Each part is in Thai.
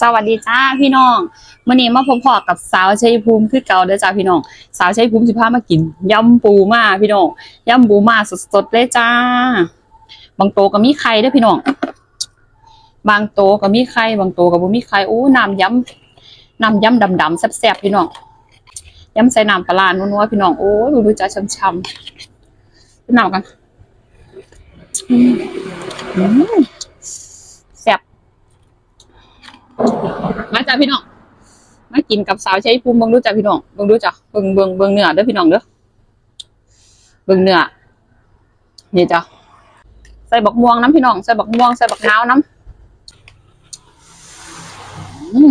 สวัสดีจ้าพี่น้องมื่อนี้มาพบพอกับสาวชัยภูมิคือเก่าเด้อจ้าพี่น้อง สาวชัยภูมิสิพามากินยำปูมาพี่น้องยำปูมาสดๆเลยจ้า บางโตก็มีไข่เด้อพี่น้อง บางโตก็มีไข่บางโตก็บ่มีไข่โอ้น้ำยำน้ำยำดำๆแซ่บๆพี่น้องยำใส่น้ำปลาร้านัวๆพี่น้องโอ้ยดูจ้าช่ำๆเป็นน้ำกันอืมอืมแซ่บ มาจ้าพี่น้องมากินกับสาวใช้ภูมิเบิ่งดูจ้าพี่น้องเบิ่งดูจ้าเบิ่งเบิ่งเบิ่งเนื้อเด้อพี่น้องเด้อเบิ่งเนื้อนี่จ้าใส่บักม่วงน้ำพี่น้องใส่บักม่วงใส่บักนาวน้ำ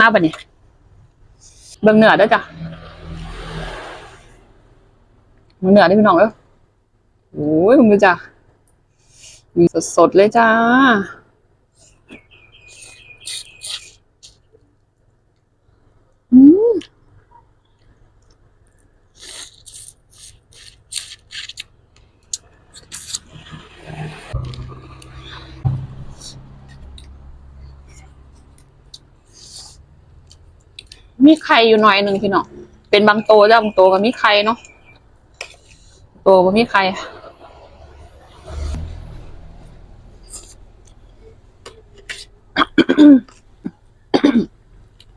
มาบัดนี้เบิ่งเนื้อเด้อจ้าเบิ่งเนื้อเด้อพี่น้องเด้อโอ้ยเบิ่งดูจ้าสดๆเลยจ้า อืม มีไข่อยู่หน่อยหนึ่งพี่น้องเป็นบางโตจ้ะบางโตก็มีไข่เนาะโตก็มีไข่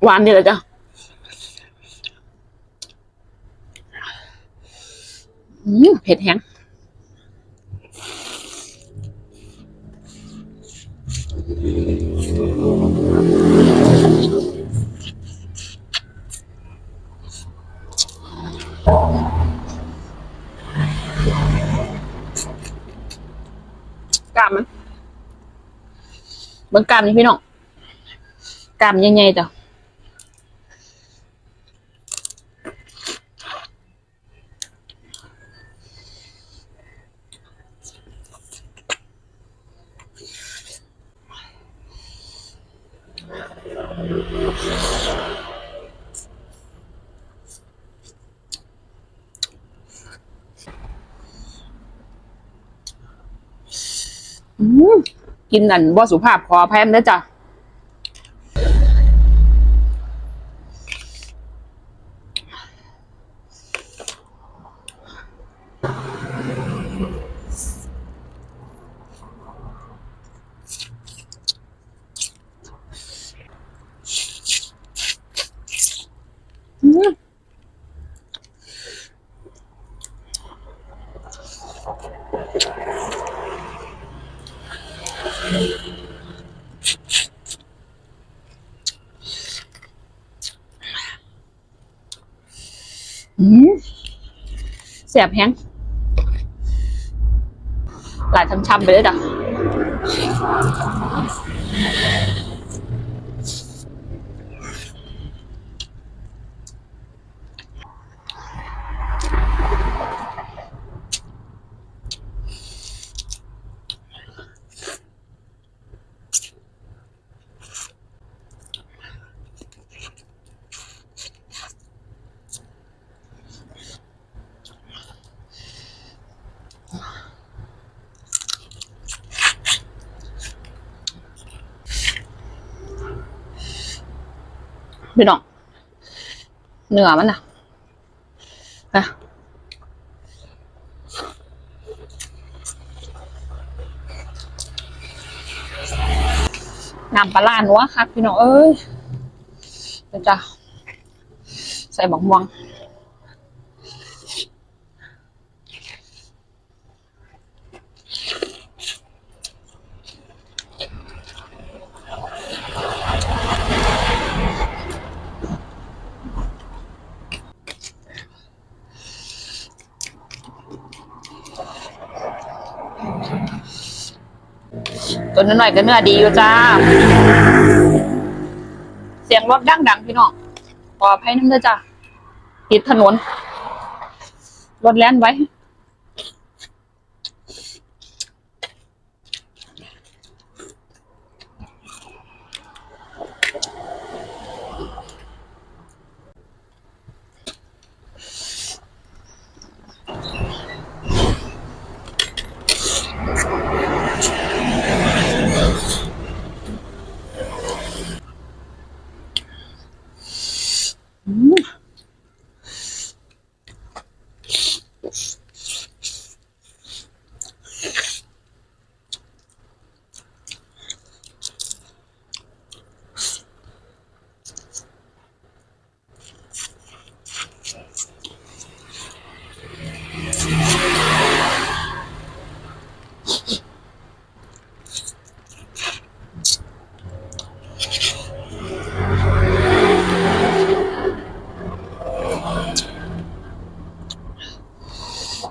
หวานดีเลยจ้ะเผ็ดแฮง เบิ่งกล้ามนี่พี่น้องกล้ามใหญ่ๆจ้ะอืม กินนั่นบ่สุภาพขออภัยนะจ้ะอืมอืม แสบแฮงหลายช้ำๆไปเลยจ้ะ พี่น้องเนื้อมันนะนะน้ำปลาล้านวะครับพี่น้องเอ้ยเดี๋ยวจะใส่บักม่วง ตัวน้อยๆก็เนื้อดีอยู่จ้า เสียงรถดังๆพี่น้องปลอดภัยน้ำเด้อจ้าติดถนน รถแล่นไว้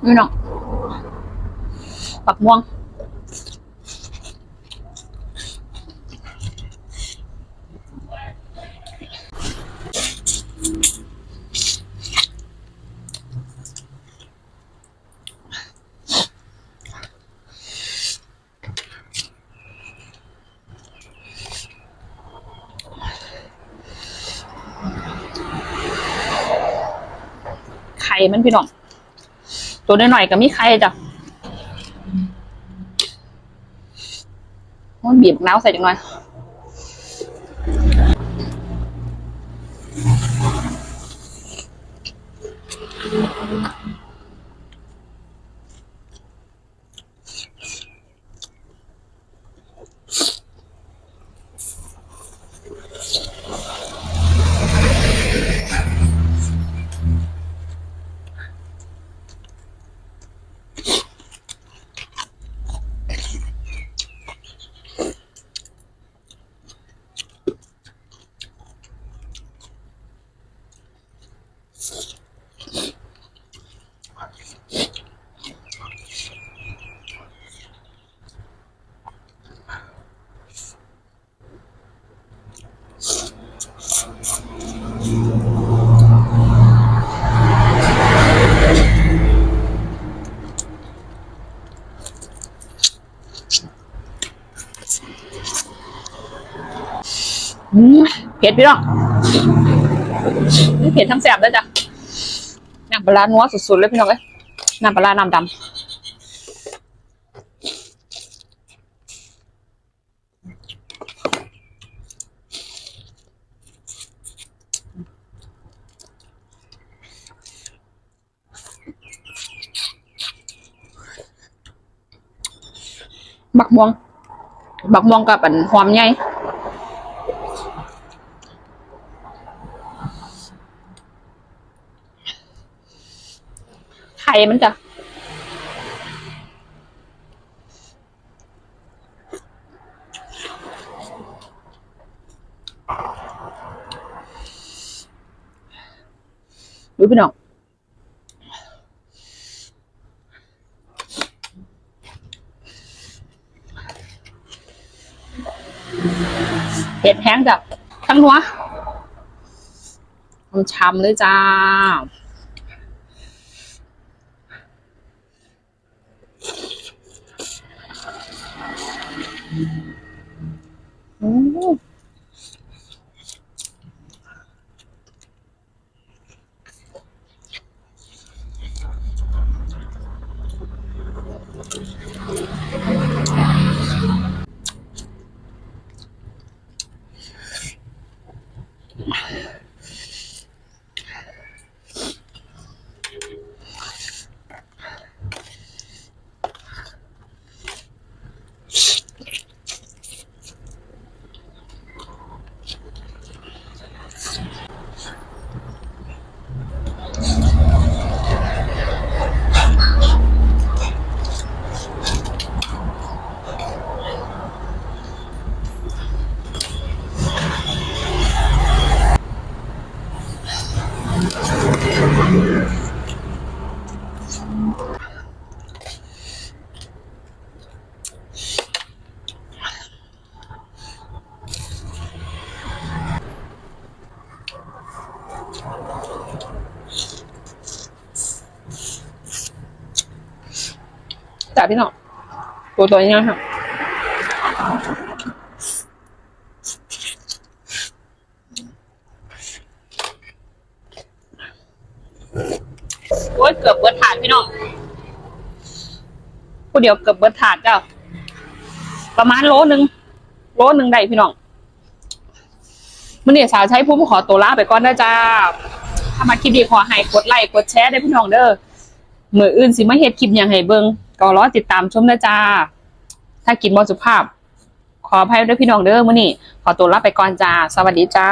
นี่เนาะปักม่วงไข่มันพี่น้อง ตัวน้อยๆก็มีไข่จ้ะมันบีบน้ำใส่จังหน่อย เผ็ดพี่น้องเผ็ดทั้งแสบเลยจ้ะน้ำปลาร้านัวสุดๆเลยพี่น้องเอ้ยน้ำปลาร้าน้ำดำบักม่วง บักม่วงกับอันหอมใหญ่ ข่มันจะดูพี่น้องเห็ดแห้งจ้ะทั้งหัวมันช้ำเลยจ้า อื จ้ะพี่น้องตัวตัวนี้ค่ะโอ้ยเกือบเบิดถาดพี่น้องผู้เดียวเกือบเบิดถาดเจ้า ประมาณโลหนึ่งโลหนึ่งได้พี่น้องมื่อนี้สาวใช้ภูมิขอตัวลาไปก่อนนะจ้าถ้ามาคลิปดีขอให้กดไลค์กดแชร์ได้พี่น้องเด้อมืออื่นสิมาเฮ็ดคลิปอย่างให้เบิ่ง ก็รอติดตามชมนะจ้า ถ้ากินบอสุภาพ ขออภัยด้วยพี่น้องเด้อมื่อนี้ขอตัวลาไปก่อนจ้า สวัสดีจ้า